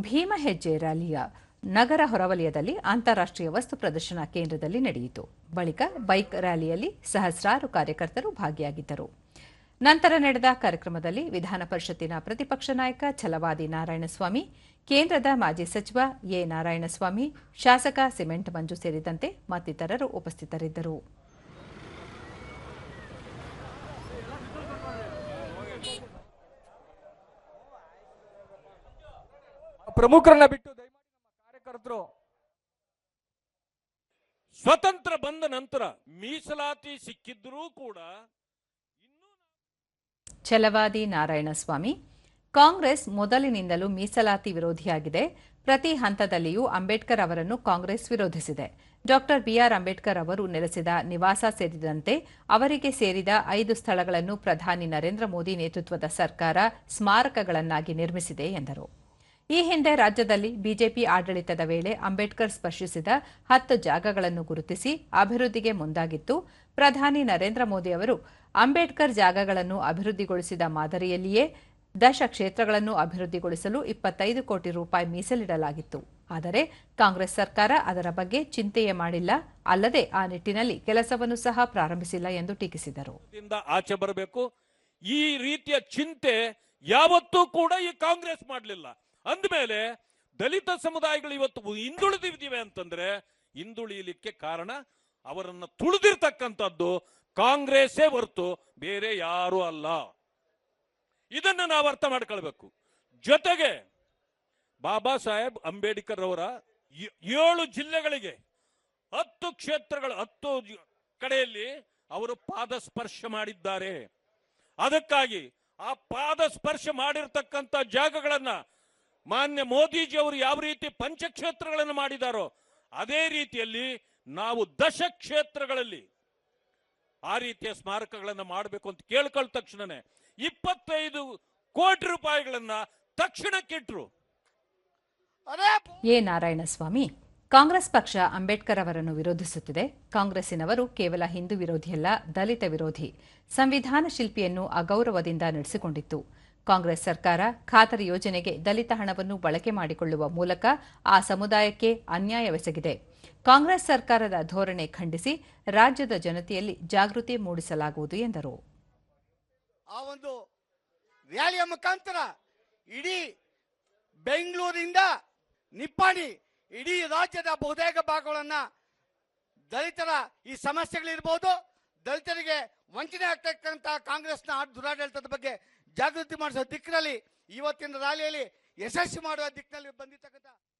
ಭೀಮ ಹೆಜ್ಜೆ ರ್ಯಾಲಿಯ ನಗರ ಹೊರವಲಯದಲ್ಲಿ ಅಂತಾರಾಷ್ಟ್ರೀಯ ವಸ್ತು ಪ್ರದರ್ಶನ ಕೇಂದ್ರದಲ್ಲಿ ನಡೆಯಿತು. ಬಳಿಕ ಬೈಕ್ ರ್ಯಾಲಿಯಲ್ಲಿ ಸಹಸ್ರಾರು ಕಾರ್ಯಕರ್ತರು ಭಾಗಿಯಾಗಿದ್ದರು. ನಂತರ ನಡೆದ ಕಾರ್ಯಕ್ರಮದಲ್ಲಿ ವಿಧಾನ ಪರಿಷತ್ತಿನ ಪ್ರತಿಪಕ್ಷ ನಾಯಕ ಛಲವಾದಿ ನಾರಾಯಣಸ್ವಾಮಿ, ಕೇಂದ್ರದ ಮಾಜಿ ಸಚಿವ ಎ ನಾರಾಯಣಸ್ವಾಮಿ, ಶಾಸಕ ಸಿಮೆಂಟ್ ಮಂಜು ಸೇರಿದಂತೆ ಮತ್ತಿತರರು ಉಪಸ್ಥಿತರಿದ್ದರು. ಪ್ರಮುಖರನ್ನ ಬಿಟ್ಟು ದಯಮಾಡಿ ನಮ್ಮ ಕಾರ್ಯಕರ್ತರು. ಸ್ವತಂತ್ರ ಬಂದ ನಂತರ ಮೀಸಲಾತಿ ಸಿಕ್ಕಿದ್ರೂ ಕೂಡ ಚಲವಾದಿ ಛಲವಾದಿ ನಾರಾಯಣಸ್ವಾಮಿ ಕಾಂಗ್ರೆಸ್ ಮೊದಲಿನಿಂದಲೂ ಮೀಸಲಾತಿ ವಿರೋಧಿಯಾಗಿದೆ. ಪ್ರತಿ ಹಂತದಲ್ಲಿಯೂ ಅಂಬೇಡ್ಕರ್ ಅವರನ್ನು ಕಾಂಗ್ರೆಸ್ ವಿರೋಧಿಸಿದೆ. ಡಾಕ್ಟರ್ ಬಿಆರ್ ಅಂಬೇಡ್ಕರ್ ಅವರು ನೆಲೆಸಿದ ನಿವಾಸ ಸೇರಿದಂತೆ ಅವರಿಗೆ ಸೇರಿದ ಐದು ಸ್ಥಳಗಳನ್ನು ಪ್ರಧಾನಿ ನರೇಂದ್ರ ಮೋದಿ ನೇತೃತ್ವದ ಸರ್ಕಾರ ಸ್ಮಾರಕಗಳನ್ನಾಗಿ ನಿರ್ಮಿಸಿದೆ ಎಂದರು. ಈ ಹಿಂದೆ ರಾಜ್ಯದಲ್ಲಿ ಬಿಜೆಪಿ ಆಡಳಿತದ ವೇಳೆ ಅಂಬೇಡ್ಕರ್ ಸ್ಪರ್ಶಿಸಿದ ಹತ್ತು ಜಾಗಗಳನ್ನು ಗುರುತಿಸಿ ಅಭಿವೃದ್ಧಿಗೆ ಮುಂದಾಗಿತ್ತು. ಪ್ರಧಾನಿ ನರೇಂದ್ರ ಮೋದಿ ಅವರು ಅಂಬೇಡ್ಕರ್ ಜಾಗಗಳನ್ನು ಅಭಿವೃದ್ಧಿಗೊಳಿಸಿದ ಮಾದರಿಯಲ್ಲಿಯೇ ದಶ ಕ್ಷೇತ್ರಗಳನ್ನು ಅಭಿವೃದ್ಧಿಗೊಳಿಸಲು ಇಪ್ಪತ್ತೈದು ಕೋಟಿ ರೂಪಾಯಿ ಮೀಸಲಿಡಲಾಗಿತ್ತು. ಆದರೆ ಕಾಂಗ್ರೆಸ್ ಸರ್ಕಾರ ಅದರ ಬಗ್ಗೆ ಚಿಂತೆಯೇ ಮಾಡಿಲ್ಲ. ಅಲ್ಲದೆ ಆ ನಿಟ್ಟಿನಲ್ಲಿ ಕೆಲಸವನ್ನು ಸಹ ಪ್ರಾರಂಭಿಸಿಲ್ಲ ಎಂದು ಟೀಕಿಸಿದರು. ಆಚೆ ಬರಬೇಕು. ಈ ರೀತಿಯ ಚಿಂತೆ ಯಾವತ್ತೂ ಕೂಡ ಈ ಕಾಂಗ್ರೆಸ್ ಮಾಡಲಿಲ್ಲ. ಅಂದಮೇಲೆ ದಲಿತ ಸಮುದಾಯಗಳು ಇವತ್ತು ಹಿಂದುಳಿದಿದ್ದೀವಿ ಅಂತಂದ್ರೆ ಹಿಂದುಳಿಯಲಿಕ್ಕೆ ಕಾರಣ ಅವರನ್ನ ತುಳಿದಿರ್ತಕ್ಕಂಥದ್ದು ಕಾಂಗ್ರೆಸ್ಸೇ ಹೊರತು ಬೇರೆ ಯಾರು ಅಲ್ಲ. ಇದನ್ನು ನಾವು ಅರ್ಥ ಮಾಡ್ಕೊಳ್ಬೇಕು. ಜೊತೆಗೆ ಬಾಬಾ ಸಾಹೇಬ್ ಅಂಬೇಡ್ಕರ್ ಅವರ ಏಳು ಜಿಲ್ಲೆಗಳಿಗೆ ಹತ್ತು ಕ್ಷೇತ್ರಗಳು ಹತ್ತು ಕಡೆಯಲ್ಲಿ ಅವರು ಪಾದ ಸ್ಪರ್ಶ ಮಾಡಿದ್ದಾರೆ. ಅದಕ್ಕಾಗಿ ಆ ಪಾದ ಸ್ಪರ್ಶ ಮಾಡಿರ್ತಕ್ಕಂಥ ಜಾಗಗಳನ್ನ ಮಾನ್ಯ ಮೋದಿಜಿ ಅವರು ಯಾವ ರೀತಿ ಪಂಚಕ್ಷೇತ್ರಗಳನ್ನು ಮಾಡಿದಾರೋ ಅದೇ ರೀತಿಯಲ್ಲಿ ನಾವು ದಶ ಕ್ಷೇತ್ರಗಳಲ್ಲಿ ಆ ರೀತಿಯ ಸ್ಮಾರಕಗಳನ್ನು ಮಾಡಬೇಕು ಅಂತ ಕೇಳ್ಕೊಳ್ಳ ತಕ್ಷಣನೇ ಇಪ್ಪತ್ತೈದು ಕೋಟಿ ರೂಪಾಯಿಗಳನ್ನ ತಕ್ಷಣಕ್ಕಿಟ್ರು ಎ ನಾರಾಯಣಸ್ವಾಮಿ, ಕಾಂಗ್ರೆಸ್ ಪಕ್ಷ ಅಂಬೇಡ್ಕರ್ ಅವರನ್ನು ವಿರೋಧಿಸುತ್ತಿದೆ. ಕಾಂಗ್ರೆಸ್ಸಿನವರು ಕೇವಲ ಹಿಂದೂ ವಿರೋಧಿಯಲ್ಲ ದಲಿತ ವಿರೋಧಿ. ಸಂವಿಧಾನ ಶಿಲ್ಪಿಯನ್ನು ಅಗೌರವದಿಂದ ನಡೆಸಿಕೊಂಡಿತ್ತು. ಕಾಂಗ್ರೆಸ್ ಸರ್ಕಾರ ಖಾತರಿ ಯೋಜನೆಗೆ ದಲಿತ ಹಣವನ್ನು ಬಳಕೆ ಮಾಡಿಕೊಳ್ಳುವ ಮೂಲಕ ಆ ಸಮುದಾಯಕ್ಕೆ ಅನ್ಯಾಯವೆಸಗಿದೆ ಕಾಂಗ್ರೆಸ್ ಸರ್ಕಾರದ ಧೋರಣೆ ಖಂಡಿಸಿ ರಾಜ್ಯದ ಜನತೆಯಲ್ಲಿ ಜಾಗೃತಿ ಮೂಡಿಸಲಾಗುವುದು ಎಂದರು. ಆ ಒಂದು ರ್ಯಾಲಿಯ ಮುಖಾಂತರ ಇಡೀ ಬೆಂಗಳೂರಿಂದ ನಿಪ್ಪಾಣಿ, ಇಡೀ ರಾಜ್ಯದ ಬಹುತೇಕ ಭಾಗಗಳನ್ನ ದಲಿತರ ಈ ಸಮಸ್ಯೆಗಳಿರ್ಬೋದು. ದಲಿತರಿಗೆ ವಂಚನೆ ಆಗ್ತಕ್ಕಂಥ ಕಾಂಗ್ರೆಸ್ನ ದುರಾಡಳಿತದ ಬಗ್ಗೆ ಜಾಗೃತಿ ಮಾಡಿಸೋ ದಿಕ್ಕಿನಲ್ಲಿ ಇವತ್ತಿನ ರ್ಯಾಲಿಯಲ್ಲಿ ಯಶಸ್ವಿ ಮಾಡುವ ದಿಕ್ಕಿನಲ್ಲಿ ಬಂದಿರ್ತಕ್ಕಂಥ